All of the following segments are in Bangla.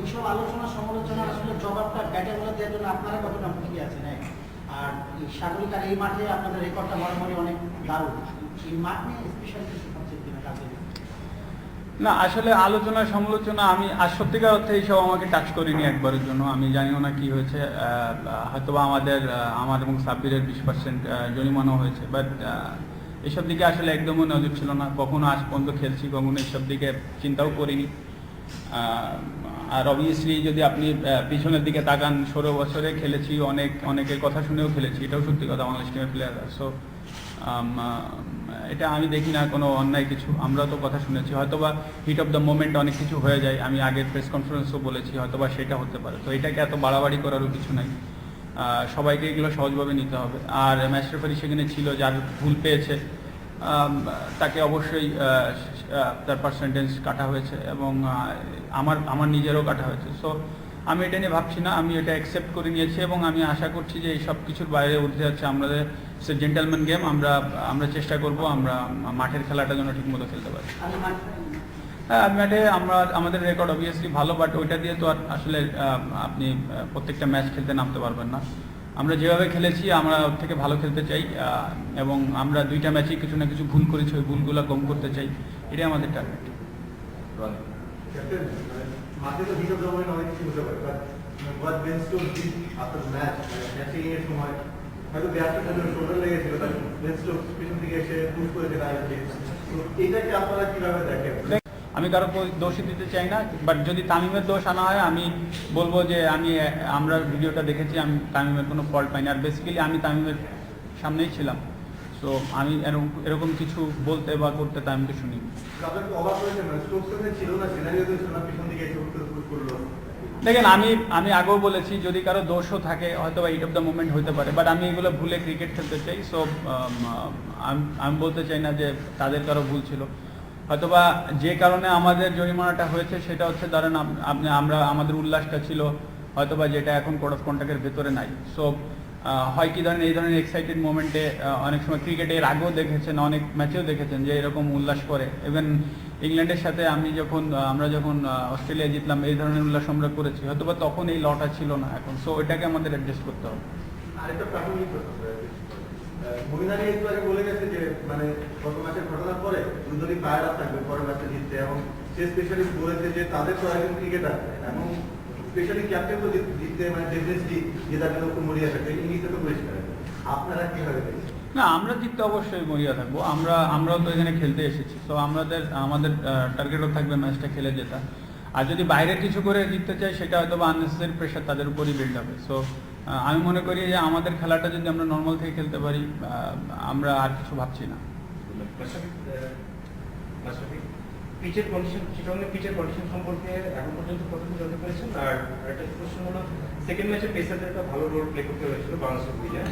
এইসব আলোচনা সমালোচনা আসলে জবাবটা দেওয়ার জন্য আপনারা কতটা হ্যাঁ? আর এই মাঠে আপনাদের রেকর্ডটা অনেক দারুণ। এই মাঠ নিয়ে স্পেশাল কিছু না, আসলে আলোচনা, সমালোচনা, আমি আর সত্যিকার অর্থে এইসব আমাকে টাচ করিনি একবারের জন্য। আমি জানিও না কি হয়েছে হয়তোবা আমাদের আমার এবং সাব্বিরের বিশ পার্সেন্ট জরিমানা হয়েছে বাট এসব দিকে আসলে একদমই নজর ছিল না। কখনো আজ পর্যন্ত খেলছি, কখনো এইসব দিকে চিন্তাও করিনি। আর অবভিয়াসলি যদি আপনি পিছনের দিকে তাকান, ষোলো বছরে খেলেছি, অনেক, অনেকের কথা শুনেও খেলেছি, এটাও সত্যি কথা বাংলাদেশ টিমের প্লেয়ার সো এটা আমি দেখি না কোনো অন্যায় কিছু, আমরা তো কথা শুনেছি। হয়তোবা হিট অফ দ্য মোমেন্ট অনেক কিছু হয়ে যায়, আমি আগের প্রেস কনফারেন্সও বলেছি, হয়তোবা সেটা হতে পারে। তো এটাকে এত বাড়াবাড়ি করারও কিছু নাই। সবাইকে এগুলো সহজভাবে নিতে হবে। আর ম্যাচ রেফারি সেখানে ছিল, যার ভুল পেয়েছে তাকে অবশ্যই তার পার্সেন্টেজ কাটা হয়েছে এবং আমার আমার নিজেরও কাটা হয়েছে। সো আমি এটা নিয়ে ভাবছি না আমি এটা অ্যাকসেপ্ট করে নিয়েছি এবং আমি আশা করছি যে এই সব কিছুর বাইরে উঠতে যাচ্ছে আমাদের সে জেন্টেলম্যান গেম আমরা আমরা চেষ্টা করব আমরা মাঠের খেলাটা যেন ঠিকমতো খেলতে পারি। হ্যাঁ ম্যাটে আমরা আমাদের রেকর্ড অবভিয়াসলি ভালো বাট ওইটা দিয়ে তো আর আসলে আপনি প্রত্যেকটা ম্যাচ খেলতে নামতে পারবেন না। আমরা যেভাবে খেলেছি আমরা ওর থেকে ভালো খেলতে চাই আহ, এবং আমরা দুইটা ম্যাচে কিছু না কিছু ভুল করেছি ওই ভুলগুলো কম করতে চাই। এটাই আমাদের টার্গেট ক্যাপ্টেন তো হিসাব জমানো অনেক কিছু হতে পারে but what Ben's to did after match matching এর সময় হয়তো ব্যাটটা লেগেছিল তাই বেন্স পিছন থেকে এসে পুশ করে তো এইটাকে আপনারা কীভাবে দেখেন? আমি কারও উপর দোষী দিতে চাই না বাট যদি তামিমের দোষ আনা হয় আমি বলব যে আমি আমরা ভিডিওটা দেখেছি আমি তামিমের কোনো ফল্ট পাইনি। আর বেসিক্যালি আমি তামিমের সামনেই ছিলাম। সো আমি এরকম এরকম কিছু বলতে বা করতে তামিমকে শুনি মানে দেখেন আমি আমি আগেও বলেছি যদি কারও দোষও থাকে হয়তো বা এইট অফ দ্য মুভমেন্ট হতে পারে বাট আমি এগুলো ভুলে ক্রিকেট খেলতে চাই সো আমি বলতে চাই না যে তাদের কারও ভুল ছিল। হয়তোবা যে কারণে আমাদের জরিমানাটা হয়েছে, সেটা হচ্ছে ধরেন আপ- আপনি, আমরা, আমাদের উল্লাসটা ছিল হয়তোবা যেটা এখন কোড অফ কন্ট্যাক্টের ভেতরে নাই। সো হয় কি ধরেন, এই ধরনের এক্সাইটেড মোমেন্টে অনেক সময় ক্রিকেটে এর আগেও দেখেছেন, অনেক ম্যাচেও দেখেছেন যে এরকম উল্লাস করে। ইভেন ইংল্যান্ডের সাথে আমি যখন আমরা যখন অস্ট্রেলিয়া জিতলাম, এই ধরনের উল্লাস আমরা করেছি। হয়তোবা তখন এই লটা ছিল না এখন। সো এটাকে আমাদের অ্যাডজাস্ট করতে হবে। আরেকটা প্রাথমিক একটু আগে বলে গেছে যে মানে গত মাসের ঘটনার পরে থাকবে, পরের জিততে। এবং সে বলেছে যে, তাদের তো একজন এবং স্পেশালি ক্যাপ্টেন তো জিততে মানে মরিয়া ইংলিশে তো পরিষ্কার আপনারা কীভাবে না, আমরা জিততে অবশ্যই মরিয়া থাকব। আমরা, আমরাও তো এখানে খেলতে এসেছি। তো আমাদের আমাদের টার্গেটও থাকবে ম্যাচটা খেলে যেটা আর যদি বাইরে কিছু করে জিততে চাই সেটা হয়তো বা আননেসেসারি প্রেশার তাদের উপরই বিল্ড হবে সো আমি মনে করি যে আমাদের খেলাটা যদি আমরা নর্মাল থেকে খেলতে পারি আমরা আর কিছু ভাবছি না। পিচের কন্ডিশন চিটংয়ের পিচের কন্ডিশন সম্পর্কে এখন পর্যন্ত কতটুকু জানতে পেরেছেন? আর একটা প্রশ্ন হলো সেকেন্ড ম্যাচে পেসারদের একটা ভালো রোল প্লে করতে হয়েছিল বাংলাদেশের বিজয়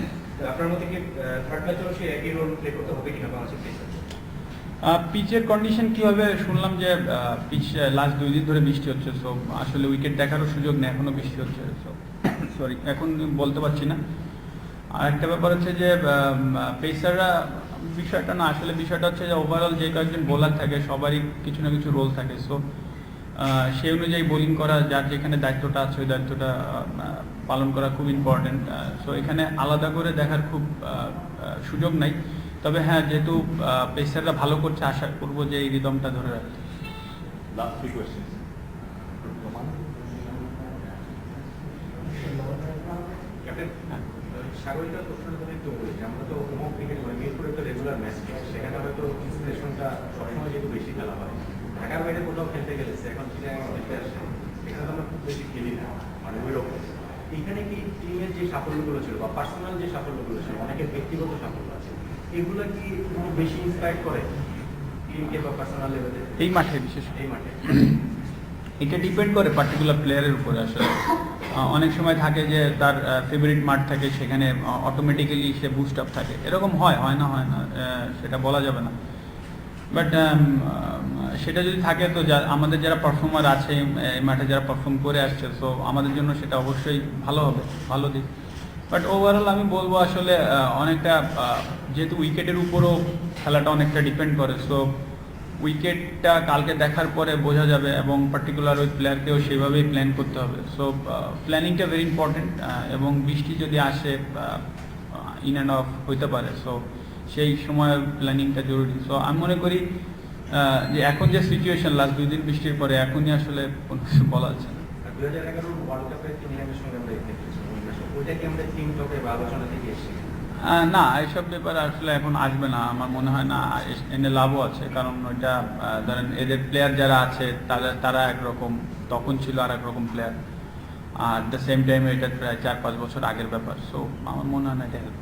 আপনার মতে কি থার্ড ম্যাচেও সেই একই রোল প্লে করতে হবে কিনা বাংলাদেশের পেসার? পিচের কন্ডিশন কি হবে শুনলাম যে পিচ লাস্ট দুই দিন ধরে বৃষ্টি হচ্ছে সো আসলে উইকেট দেখারও সুযোগ নেই এখনও বৃষ্টি হচ্ছে সো সরি এখন বলতে পারছি না। আর একটা ব্যাপার হচ্ছে যে পেসাররা বিষয়টা না, আসলে বিষয়টা হচ্ছে যে ওভারঅল যে কয়েকজন বোলার থাকে, সবারই কিছু না কিছু রোল থাকে। সো সেই অনুযায়ী বোলিং করা, যার যেখানে দায়িত্বটা আছে, ওই দায়িত্বটা পালন করা খুব ইম্পর্টেন্ট সো এখানে আলাদা করে দেখার খুব সুযোগ নাই। তবে হ্যাঁ যেহেতু পেসাররা ভালো করছে, আশা করব যে এই রিদমটা ধরে রাখতে। Last three questions. ক্যাপ্টেন সাগরিকার প্রশ্নটা একটু বলি আমরা তো হোম ক্রিকেট মানে মিরপুরে তো রেগুলার ম্যাচ সেখানে হয়তো ইনস্পিরেশনটা সবসময় যেহেতু বেশি খেলা হয়। ঢাকার বাইরে কোথাও খেলতে গেলেছে এখন চিটাগাং খেলতে আসে এখানে তো আমরা খুব বেশি খেলি না মানে ওই রকম। এখানে কি টিমের যে সাফল্যগুলো ছিল বা পার্সোনাল যে সাফল্যগুলো ছিল অনেকের ব্যক্তিগত সাফল্য আছে এগুলো কি বেশি ইন্সপায়ার করে টিমকে বা পার্সোনাল লেভেলে এই মাঠে বিশেষ এই মাঠে। এটা ডিপেন্ড করে পার্টিকুলার প্লেয়ারের উপরে আসলে। অনেক সময় থাকে যে তার ফেভারিট মাঠ থাকে, সেখানে অটোমেটিক্যালি সে বুস্ট আপ থাকে। এরকম হয় হয় না হয় না সেটা বলা যাবে না। বাট সেটা যদি থাকে তো যা, আমাদের যারা পারফর্মার আছে এই মাঠে যারা পারফর্ম করে আসছে সো আমাদের জন্য সেটা অবশ্যই ভালো হবে, ভালো দিক। বাট ওভারঅল আমি বলব আসলে অনেকটা যেহেতু উইকেটের উপরও খেলাটা অনেকটা ডিপেন্ড করে সো উইকেটটা কালকে দেখার পরে বোঝা যাবে এবং পার্টিকুলার ওই প্লেয়ারকেও সেভাবেই প্ল্যান করতে হবে। সো প্ল্যানিংটা ভেরি ইম্পর্টেন্ট এবং বৃষ্টি যদি আসে ইন অ্যান্ড অফ হইতে পারে। সো সেই সময় প্ল্যানিংটা জরুরি। সো আমি মনে করি যে এখন যে সিচুয়েশন লাস্ট দুই দিন বৃষ্টির পরে, এখনই আসলে কোনো কিছু বলা যাচ্ছে না। সঙ্গে আমরা টপে আলোচনা থেকে এসেছি? না, এইসব ব্যাপারে আসলে এখন আসবে না। আমার মনে হয় না এনে লাভও আছে। কারণ ওইটা ধরেন এদের প্লেয়ার যারা আছে তারা তারা একরকম, তখন ছিল আর একরকম প্লেয়ার আর দ্য সেম টাইমে এটা প্রায় চার পাঁচ বছর আগের ব্যাপার। সো আমার মনে হয় না এটা help